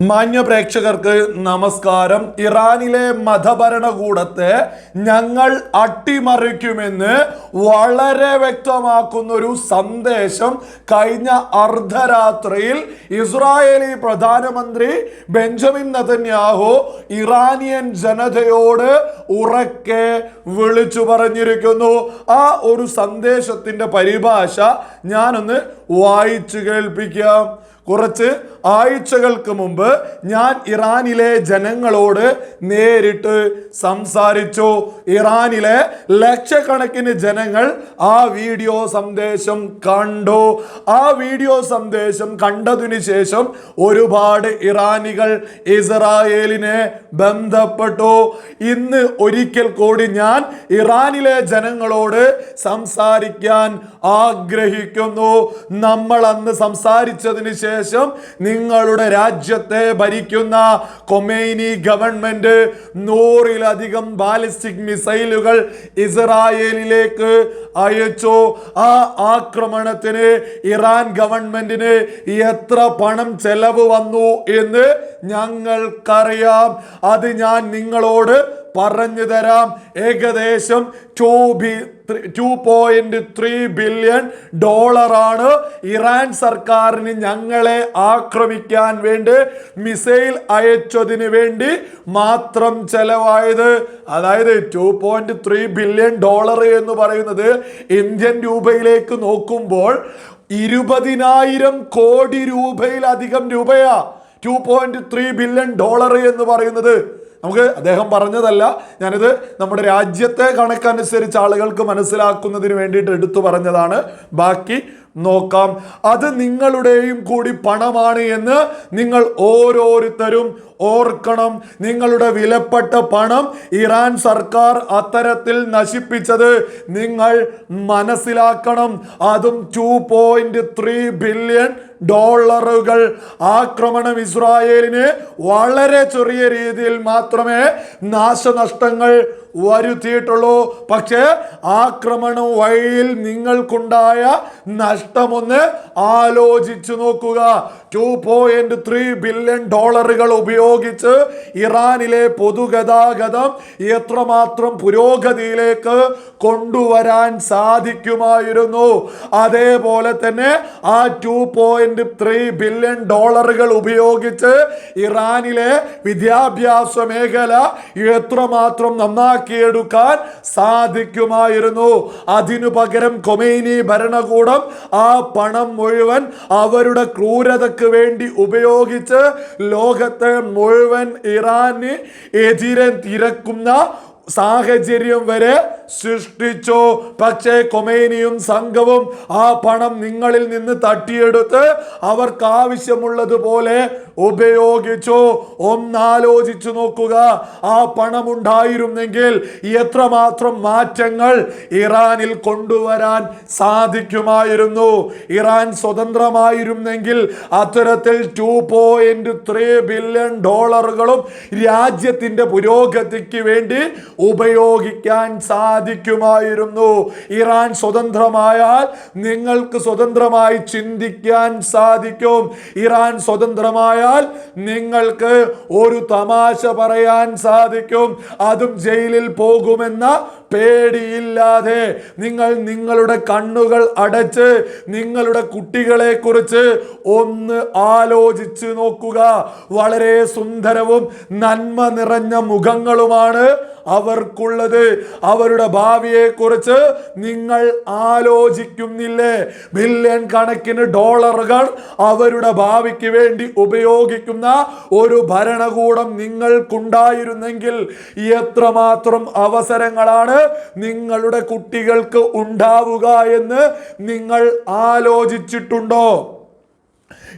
മാന്യ പ്രേക്ഷകർക്ക് നമസ്കാരം. ഇറാനിലെ മതഭരണകൂടത്തെ ഞങ്ങൾ അട്ടിമറിക്കുമെന്ന് വളരെ വ്യക്തമാക്കുന്ന ഒരു സന്ദേശം കഴിഞ്ഞ അർദ്ധരാത്രിയിൽ ഇസ്രായേലി പ്രധാനമന്ത്രി ബെഞ്ചമിൻ നതന്യാഹു ഇറാനിയൻ ജനതയോട് ഉറക്കെ വിളിച്ചു പറഞ്ഞിരിക്കുന്നു. ആ ഒരു സന്ദേശത്തിന്റെ പരിഭാഷ ഞാനൊന്ന് വായിച്ചു കേൾപ്പിക്കാം. കുറച്ച് ആഴ്ചകൾക്ക് മുമ്പ് ഞാൻ ഇറാനിലെ ജനങ്ങളോട് നേരിട്ട് സംസാരിച്ചു. ഇറാനിലെ ലക്ഷക്കണക്കിന് ജനങ്ങൾ ആ വീഡിയോ സന്ദേശം കണ്ടു. ആ വീഡിയോ സന്ദേശം കണ്ടതിനു ശേഷം ഒരുപാട് ഇറാനികൾ ഇസ്രായേലിനെ ബന്ധപ്പെട്ടു. ഇന്ന് ഒരിക്കൽ കൂടി ഞാൻ ഇറാനിലെ ജനങ്ങളോട് സംസാരിക്കാൻ ആഗ്രഹിക്കുന്നു. നമ്മൾ അന്ന് സംസാരിച്ചതിന് ശേഷം നിങ്ങളുടെ രാജ്യത്തെ ഭരിക്കുന്ന കൊമേനി ഗവൺമെന്റ് നൂറിലധികം ബാലിസ്റ്റിക് മിസൈലുകൾ ഇസ്രായേലിലേക്ക് അയച്ചു. ആ ആക്രമണത്തിന് ഇറാൻ ഗവൺമെന്റിന് എത്ര പണം ചെലവ് വന്നു എന്ന് ഞങ്ങൾക്കറിയാം. അത് ഞാൻ നിങ്ങളോട് പറഞ്ഞു തരാം. ഏകദേശം two B two point three billion ഡോളറാണ് ഇറാൻ സർക്കാരിന് ഞങ്ങളെ ആക്രമിക്കാൻ വേണ്ടി മിസൈൽ അയച്ചതിന് വേണ്ടി മാത്രം ചെലവായത്. അതായത് two point three billion dollar എന്ന് പറയുന്നത് ഇന്ത്യൻ രൂപയിലേക്ക് നോക്കുമ്പോൾ ഇരുപതിനായിരം കോടി രൂപയിലധികം രൂപയാ. Two point three billion dollar എന്ന് പറയുന്നത്. നമുക്ക് അദ്ദേഹം പറഞ്ഞതല്ല. ഞാനിത് നമ്മുടെ രാജ്യത്തെ കണക്കനുസരിച്ച് ആളുകൾക്ക് മനസ്സിലാക്കുന്നതിന് വേണ്ടിയിട്ട് എടുത്തു പറഞ്ഞതാണ്. ബാക്കി നോക്കാം. അത് നിങ്ങളുടെയും കൂടി പണമാണ് എന്ന് നിങ്ങൾ ഓരോരുത്തരും ഓർക്കണം. നിങ്ങളുടെ വിലപ്പെട്ട പണം ഇറാൻ സർക്കാർ അത്തരത്തിൽ നശിപ്പിച്ചത് നിങ്ങൾ മനസ്സിലാക്കണം. അതും ടു പോയിന്റ് ത്രീ ബില്യൺ ഡോളറുകൾ. ആക്രമണം ഇസ്രായേലിന് വളരെ ചെറിയ രീതിയിൽ മാത്രമേ നാശനഷ്ടങ്ങൾ വരുത്തിയിട്ടുള്ളൂ. പക്ഷേ ആക്രമണ വഴിയിൽ നിങ്ങൾക്കുണ്ടായ നഷ്ടമൊന്ന് ആലോചിച്ചു നോക്കുക. ടു പോയിന്റ് ത്രീ ബില്യൺ ഡോളറുകൾ ഉപയോഗിച്ച് ഇറാനിലെ പൊതുഗതാഗതം എത്രമാത്രം പുരോഗതിയിലേക്ക് കൊണ്ടുവരാൻ സാധിക്കുമായിരുന്നു. അതേപോലെ തന്നെ ആ ടു പോയിന്റ് ത്രീ ബില്യൺ ഡോളറുകൾ ഉപയോഗിച്ച് ഇറാനിലെ വിദ്യാഭ്യാസ മേഖല എത്രമാത്രം നന്നാക്കിയെടുക്കാൻ സാധിക്കുമായിരുന്നു. അതിനു പകരം കൊമേനി ഭരണകൂടം ആ പണം മുഴുവൻ അവരുടെ ക്രൂരതയ്ക്ക് വേണ്ടി ഉപയോഗിച്ച് ലോകത്തെ മുഴുവൻ ഇറാന് എതിരെ തിരക്കുന്ന സാഹചര്യം വരെ സൃഷ്ടിച്ചു. പക്ഷേ കൊമേനിയും സംഘവും ആ പണം നിങ്ങളിൽ നിന്ന് തട്ടിയെടുത്ത് അവർക്ക് ആവശ്യമുള്ളതുപോലെ ഉപയോഗിച്ചു. ഒന്നാലോചിച്ചു നോക്കുക. ആ പണം ഉണ്ടായിരുന്നെങ്കിൽ എത്രമാത്രം മാറ്റങ്ങൾ ഇറാനിൽ കൊണ്ടുവരാൻ സാധിക്കുമായിരുന്നു. ഇറാൻ സ്വതന്ത്രമായിരുന്നെങ്കിൽ അത്തരത്തിൽ ടു പോയിന്റ് ത്രീ ബില്യൺ ഡോളറുകളും രാജ്യത്തിന്റെ പുരോഗതിക്ക് വേണ്ടി ഉപയോഗിക്കാൻ സാധിക്കുമായിരുന്നു. ഇറാൻ സ്വതന്ത്രമായാൽ നിങ്ങൾക്ക് സ്വതന്ത്രമായി ചിന്തിക്കാൻ സാധിക്കും. ഇറാൻ സ്വതന്ത്രമായാൽ നിങ്ങൾക്ക് ഒരു തമാശ പറയാൻ സാധിക്കും. അതും ജയിലിൽ പോകുമെന്ന പേടിയില്ലാതെ നിങ്ങൾ നിങ്ങളുടെ കണ്ണുകൾ അടച്ച് നിങ്ങളുടെ കുട്ടികളെ കുറിച്ച് ഒന്ന് ആലോചിച്ച് നോക്കുക. വളരെ സുന്ദരവും നന്മ നിറഞ്ഞ മുഖങ്ങളുമാണ് അവർക്കുള്ളത്. അവരുടെ ഭാവിയെ കുറിച്ച് നിങ്ങൾ ആലോചിക്കുന്നില്ലേ? ബില്യൺ കണക്കിന് ഡോളറുകൾ അവരുടെ ഭാവിക്ക് വേണ്ടി ഉപയോഗിക്കുന്ന ഒരു ഭരണകൂടം നിങ്ങൾക്കുണ്ടായിരുന്നെങ്കിൽ എത്രമാത്രം അവസരങ്ങളാണ് നിങ്ങളുടെ കുട്ടികൾക്ക് ഉണ്ടാവുക എന്ന് നിങ്ങൾ ആലോചിച്ചിട്ടുണ്ടോ?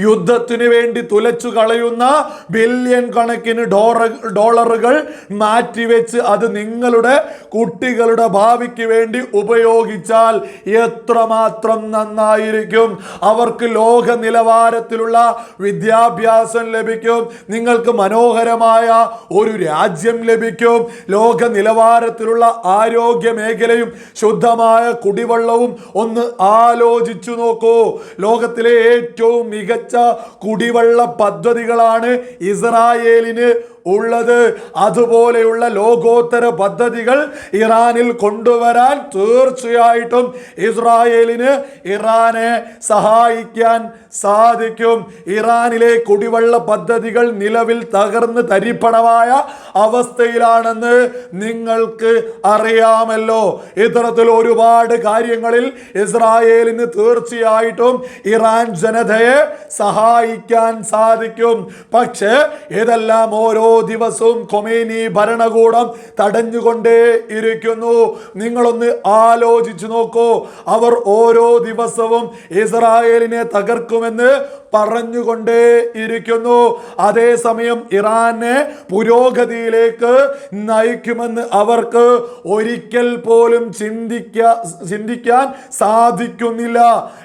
യുദ്ധത്തിന് വേണ്ടി തുലച്ചു കളയുന്ന ബില്യൺ കണക്കിന് ഡോറ ഡോളറുകൾ മാറ്റിവെച്ച് അത് നിങ്ങളുടെ കുട്ടികളുടെ ഭാവിക്ക് വേണ്ടി ഉപയോഗിച്ചാൽ എത്രമാത്രം നന്നായിരിക്കും. അവർക്ക് ലോക നിലവാരത്തിലുള്ള വിദ്യാഭ്യാസം ലഭിക്കും. നിങ്ങൾക്ക് മനോഹരമായ ഒരു രാജ്യം ലഭിക്കും. ലോക നിലവാരത്തിലുള്ള ആരോഗ്യ മേഖലയും ശുദ്ധമായ കുടിവെള്ളവും ഒന്ന് ആലോചിച്ചു നോക്കൂ. ലോകത്തിലെ ഏറ്റവും മികച്ച മികച്ച കുടിവെള്ള പദ്ധതികളാണ് ഇസ്രായേലിന് ഉള്ളത്. അതുപോലെയുള്ള ലോകോത്തര പദ്ധതികൾ ഇറാനിൽ കൊണ്ടുവരാൻ തീർച്ചയായിട്ടും ഇസ്രായേലിന് ഇറാനെ സഹായിക്കാൻ സാധിക്കും. ഇറാനിലെ കുടിവെള്ള പദ്ധതികൾ നിലവിൽ തകർന്ന് തരിപ്പണമായ അവസ്ഥയിലാണെന്ന് നിങ്ങൾക്ക് അറിയാമല്ലോ. ഇത്തരത്തിൽ ഒരുപാട് കാര്യങ്ങളിൽ ഇസ്രായേലിന് തീർച്ചയായിട്ടും ഇറാൻ ജനതയെ സഹായിക്കാൻ സാധിക്കും. പക്ഷേ ഇതെല്ലാം ഓരോ ദിവസവും കൊമേനി ഭരണകൂടം തടഞ്ഞുകൊണ്ടേ ഇരിക്കുന്നു. നിങ്ങളൊന്ന് ആലോചിച്ചു നോക്കൂ. അവർ ഓരോ ദിവസവും ഇസ്രായേലിനെ തകർക്കുമെന്ന് പറഞ്ഞുകൊണ്ടേ ഇരിക്കുന്നു അതേസമയം ഇറാനെ പുരോഗതിയിലേക്ക് നയിക്കുമെന്ന് അവർക്ക് ഒരിക്കൽ പോലും ചിന്തിക്ക ചിന്തിക്കാൻ സാധിക്കുന്നില്ല.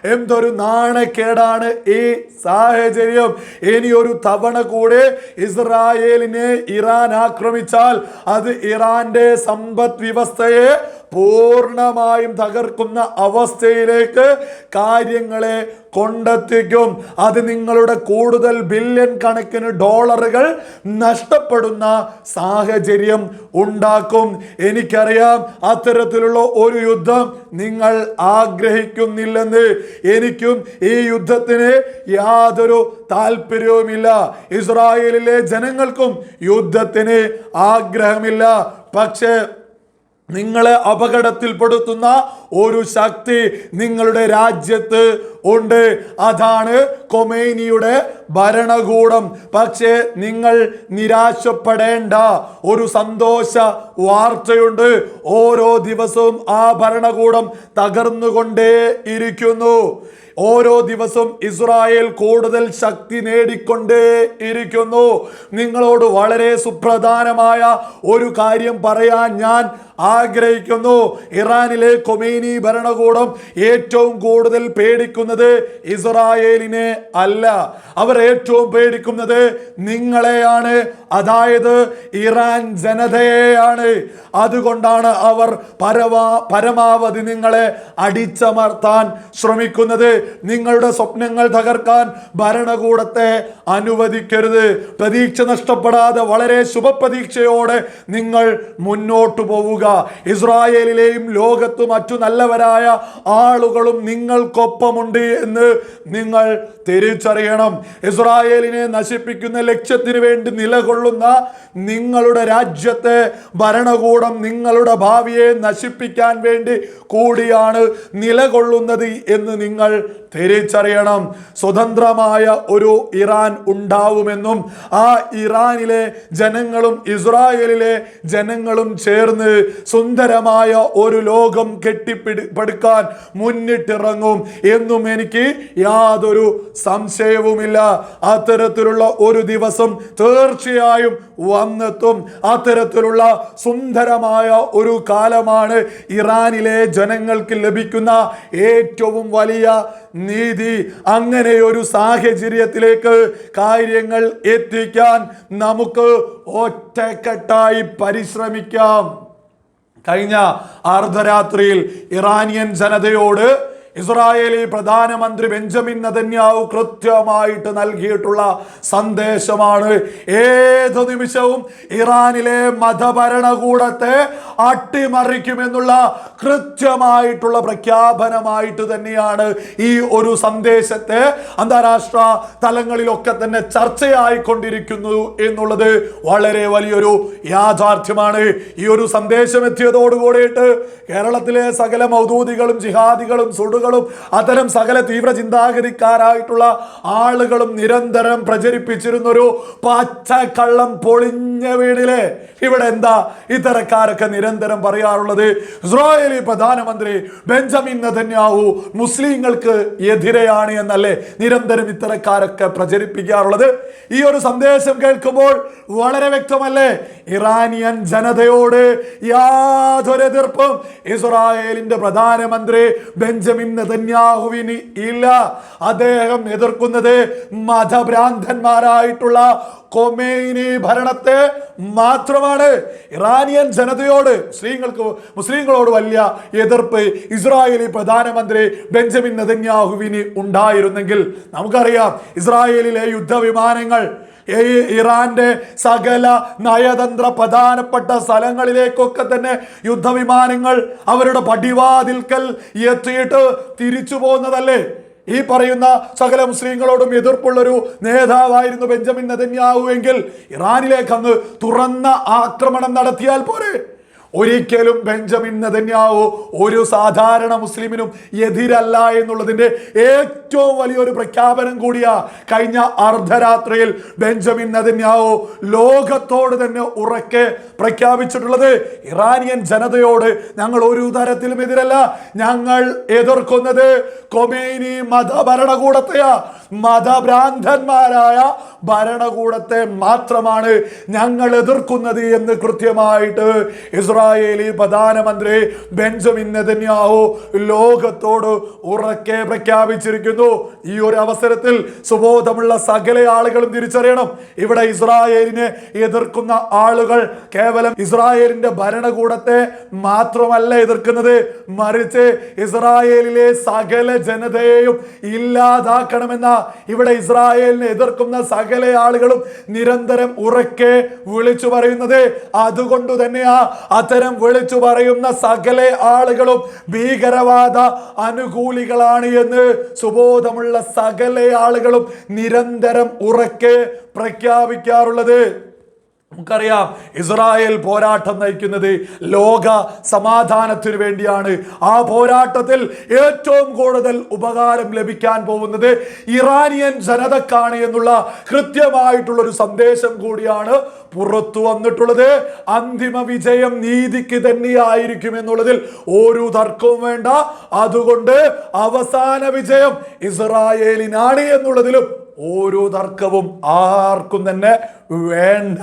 എന്തൊരു നാണക്കേടാണ് ഈ സാഹചര്യം. ഇനി ഒരു തവണ കൂടെ ഇസ്രായേലിനെ ഇറാൻ ആക്രമിച്ചാൽ അത് ഇറാന്റെ സമ്പദ് വ്യവസ്ഥയെ പൂർണമായും തകർക്കുന്ന അവസ്ഥയിലേക്ക് കാര്യങ്ങളെ കൊണ്ടെത്തിക്കും. അത് നിങ്ങളുടെ കൂടുതൽ ബില്യൺ കണക്കിന് ഡോളറുകൾ നഷ്ടപ്പെടുന്ന സാഹചര്യം ഉണ്ടാക്കും. എനിക്കറിയാം അത്തരത്തിലുള്ള ഒരു യുദ്ധം നിങ്ങൾ ആഗ്രഹിക്കുന്നില്ലെന്ന്. എനിക്കും ഈ യുദ്ധത്തിന് യാതൊരു താല്പര്യവുമില്ല. ഇസ്രായേലിലെ ജനങ്ങൾക്കും യുദ്ധത്തിന് ആഗ്രഹമില്ല. പക്ഷേ നിങ്ങളെ അപകടത്തിൽപ്പെടുത്തുന്ന ഒരു ശക്തി നിങ്ങളുടെ രാജ്യത്ത് ഉണ്ട്. അതാണ് കൊമേനിയുടെ ഭരണകൂടം. പക്ഷേ നിങ്ങൾ നിരാശപ്പെടേണ്ട ഒരു സന്തോഷ വാർത്തയുണ്ട്. ഓരോ ദിവസവും ആ ഭരണകൂടം തകർന്നുകൊണ്ടേ ഇരിക്കുന്നു. ഓരോ ദിവസം ഇസ്രായേൽ കൂടുതൽ ശക്തി നേടിക്കൊണ്ടേ ഇരിക്കുന്നു. നിങ്ങളോട് വളരെ സുപ്രധാനമായ ഒരു കാര്യം പറയാൻ ഞാൻ ആഗ്രഹിക്കുന്നു. ഇറാനിലെ കൊമേനി ഭരണകൂടം ഏറ്റവും കൂടുതൽ പേടിക്കുന്നത് ഇസ്രായേലിനെ അല്ല. അവർ ഏറ്റവും പേടിക്കുന്നത് നിങ്ങളെയാണ്. അതായത് ഇറാൻ ജനതയെയാണ്. അതുകൊണ്ടാണ് അവർ പരമാ പരമാവധി നിങ്ങളെ അടിച്ചമർത്താൻ ശ്രമിക്കുന്നത്. നിങ്ങളുടെ സ്വപ്നങ്ങൾ തകർക്കാൻ ഭരണകൂടത്തെ അനുവദിക്കരുത്. പ്രതീക്ഷ നഷ്ടപ്പെടാതെ വളരെ ശുഭപ്രതീക്ഷയോടെ നിങ്ങൾ മുന്നോട്ടു പോവുക. ഇസ്രായേലിലെയും ലോകത്തും മറ്റു നല്ലവരായ ആളുകളും നിങ്ങൾക്കൊപ്പമുണ്ട് എന്ന് നിങ്ങൾ തിരിച്ചറിയണം. ഇസ്രായേലിനെ നശിപ്പിക്കുന്ന ലക്ഷ്യത്തിന് വേണ്ടി നിലകൊള്ളുന്ന നിങ്ങളുടെ രാജ്യത്തെ ഭരണകൂടം നിങ്ങളുടെ ഭാവിയെ നശിപ്പിക്കാൻ വേണ്ടി കൂടിയാണ് നിലകൊള്ളുന്നത് എന്ന് നിങ്ങൾ തിരിച്ചറിയണം. സ്വതന്ത്രമായ ഒരു ഇറാൻ ഉണ്ടാവുമെന്നും ആ ഇറാനിലെ ജനങ്ങളും ഇസ്രായേലിലെ ജനങ്ങളും ചേർന്ന് സുന്ദരമായ ഒരു ലോകം കെട്ടിപ്പിടി പടുക്കാൻ മുന്നിട്ടിറങ്ങും എന്നും എനിക്ക് യാതൊരു സംശയവുമില്ല. അത്തരത്തിലുള്ള ഒരു ദിവസം തീർച്ചയായും വന്നെത്തും. അത്തരത്തിലുള്ള സുന്ദരമായ ഒരു കാലമാണ് ഇറാനിലെ ജനങ്ങൾക്ക് ലഭിക്കുന്ന ഏറ്റവും വലിയ നീതി. അങ്ങനെ ഒരു സാഹചര്യത്തിലേക്ക് കാര്യങ്ങൾ എത്തിക്കാൻ നമുക്ക് ഒറ്റക്കെട്ടായി പരിശ്രമിക്കാം. കഴിഞ്ഞ അർദ്ധരാത്രിയിൽ ഇറാനിയൻ ജനതയോട് ഇസ്രായേലി പ്രധാനമന്ത്രി ബെഞ്ചമിൻ നദന്യാവ് കൃത്യമായിട്ട് നൽകിയിട്ടുള്ള സന്ദേശമാണ്. ഏത് നിമിഷവും ഇറാനിലെ മതഭരണകൂടത്തെ അട്ടിമറിക്കുമെന്നുള്ള കൃത്യമായിട്ടുള്ള പ്രഖ്യാപനമായിട്ട് തന്നെയാണ് ഈ ഒരു സന്ദേശത്തെ അന്താരാഷ്ട്ര തലങ്ങളിലൊക്കെ തന്നെ ചർച്ചയായിക്കൊണ്ടിരിക്കുന്നു എന്നുള്ളത് വളരെ വലിയൊരു യാഥാർത്ഥ്യമാണ്. ഈ ഒരു സന്ദേശം എത്തിയതോടുകൂടിയിട്ട് കേരളത്തിലെ സകല മൗദൂദികളും ജിഹാദികളും സുഡുകളും അത്തരം സകല തീവ്ര ചിന്താഗതിക്കാരായിട്ടുള്ള ആളുകളും നിരന്തരം പ്രചരിപ്പിച്ചിരുന്നൊരു പച്ചക്കള്ളം പൊളിഞ്ഞ വീടിലെ ഇവിടെ എന്താ ഇത്തരക്കാരൊക്കെ നിരന്തരം പറയാറുള്ളത്? ഇസ്രായേലി പ്രധാനമന്ത്രി ബെഞ്ചമിൻ നതന്യാഹു മുസ്ലിങ്ങൾക്ക് എതിരെയാണ് എന്നല്ലേ നിരന്തരം ഇത്തരക്കാരൊക്കെ പ്രചരിപ്പിക്കാറുള്ളത്. ഈ ഒരു സന്ദേശം കേൾക്കുമ്പോൾ വളരെ വ്യക്തമല്ലേ? ഇറാനിയൻ ജനതയോട് യാതൊരു എതിർപ്പും. ഇസ്രായേലിന്റെ പ്രധാനമന്ത്രി ബെഞ്ചമിൻ നെതന്യാഹുവിന് ഇല്ല. അദ്ദേഹം എതിർക്കുന്നത് മതഭ്രാന്തന്മാരായിട്ടുള്ള കൊമേനി ഭരണത്തെ മാത്രമാണ്. ഇറാനിയൻ ജനതയോട് മുസ്ലിങ്ങൾക്ക് മുസ്ലിങ്ങളോട് വലിയ എതിർപ്പ് ഇസ്രായേലി പ്രധാനമന്ത്രി ബെഞ്ചമിൻ നെതന്യാഹുവിന് ഉണ്ടായിരുന്നെങ്കിൽ നമുക്കറിയാം ഇസ്രായേലിലെ യുദ്ധവിമാനങ്ങൾ ഇറാന്റെ സകല നയതന്ത്ര പ്രധാനപ്പെട്ട സ്ഥലങ്ങളിലേക്കൊക്കെ തന്നെ യുദ്ധവിമാനങ്ങൾ അവരുടെ പടിവാതിൽക്കൽ എത്തിയിട്ട് തിരിച്ചു പോകുന്നതല്ലേ ഈ പറയുന്ന സകല മുസ്ലിങ്ങളോടും എതിർപ്പുള്ളൊരു നേതാവായിരുന്നു ബെഞ്ചമിൻ നെതന്യാഹു എങ്കിൽ ഇറാനിലേക്ക് അങ്ങ് തുറന്ന ആക്രമണം നടത്തിയാൽ പോരെ? ഒരിക്കലും ബെഞ്ചമിൻ നെതന്യാവു ഒരു സാധാരണ മുസ്ലിമിനും എതിരല്ല എന്നുള്ളതിന്റെ ഏറ്റവും വലിയൊരു പ്രഖ്യാപനം കൂടിയാ കഴിഞ്ഞ അർദ്ധരാത്രിയിൽ ബെഞ്ചമിൻ നെതന്യാവു ലോകത്തോട് തന്നെ ഉറക്കെ പ്രഖ്യാപിച്ചിട്ടുള്ളത്. ഇറാനിയൻ ജനതയോട് ഞങ്ങൾ ഒരു തരത്തിലും എതിരല്ല. ഞങ്ങൾ എതിർക്കുന്നത് കൊമേനി മതഭരണകൂടത്തെയാ. മതഭ്രാന്തന്മാരായ ഭരണകൂടത്തെ മാത്രമാണ് ഞങ്ങൾ എതിർക്കുന്നത് എന്ന് കൃത്യമായിട്ട് ഇസ്രായേലി പ്രധാനമന്ത്രി ബെഞ്ചമിൻ നെതന്യാഹു ലോകത്തോട് ഉറക്കെ പ്രഖ്യാപിച്ചിരിക്കുന്നു. ഈ ഒരു അവസരത്തിൽ സുബോധമുള്ള സകല ആളുകളും തിരിച്ചറിയണം. ഇവിടെ ഇസ്രായേലിനെ എതിർക്കുന്ന ആളുകൾ കേവലം ഇസ്രായേലിന്റെ ഭരണകൂടത്തെ മാത്രമല്ല എതിർക്കുന്നത്. മറിച്ച് ഇസ്രായേലിലെ സകല ജനതയെയും ഇല്ലാതാക്കണമെന്ന ഇവിടെ ഇസ്രായേലിനെ എതിർക്കുന്ന സകല ആളുകളും നിരന്തരം ഉറക്കെ വിളിച്ചു പറയുന്നത്. അതുകൊണ്ട് തന്നെയാ അത്തരം വിളിച്ചു പറയുന്ന സകല ആളുകളും ഭീകരവാദ അനുകൂലികളാണ് എന്ന് സുബോധമുള്ള സകല ആളുകളും നിരന്തരം ഉറക്കെ പ്രഖ്യാപിക്കാറുള്ളത്. നമുക്കറിയാം ഇസ്രായേൽ പോരാട്ടം നയിക്കുന്നത് ലോക സമാധാനത്തിനു വേണ്ടിയാണ്. ആ പോരാട്ടത്തിൽ ഏറ്റവും കൂടുതൽ ഉപകാരം ലഭിക്കാൻ പോകുന്നത് ഇറാനിയൻ ജനതക്കാണ് എന്നുള്ള കൃത്യമായിട്ടുള്ളൊരു സന്ദേശം കൂടിയാണ് പുറത്തു വന്നിട്ടുള്ളത്. അന്തിമ വിജയം നീതിക്ക് തന്നെയായിരിക്കും എന്നുള്ളതിൽ ഒരു തർക്കവും വേണ്ട. അതുകൊണ്ട് അവസാന വിജയം ഇസ്രായേലിനാണ് എന്നുള്ളതിലും ഓരോ തർക്കവും ആർക്കും തന്നെ വേണ്ട.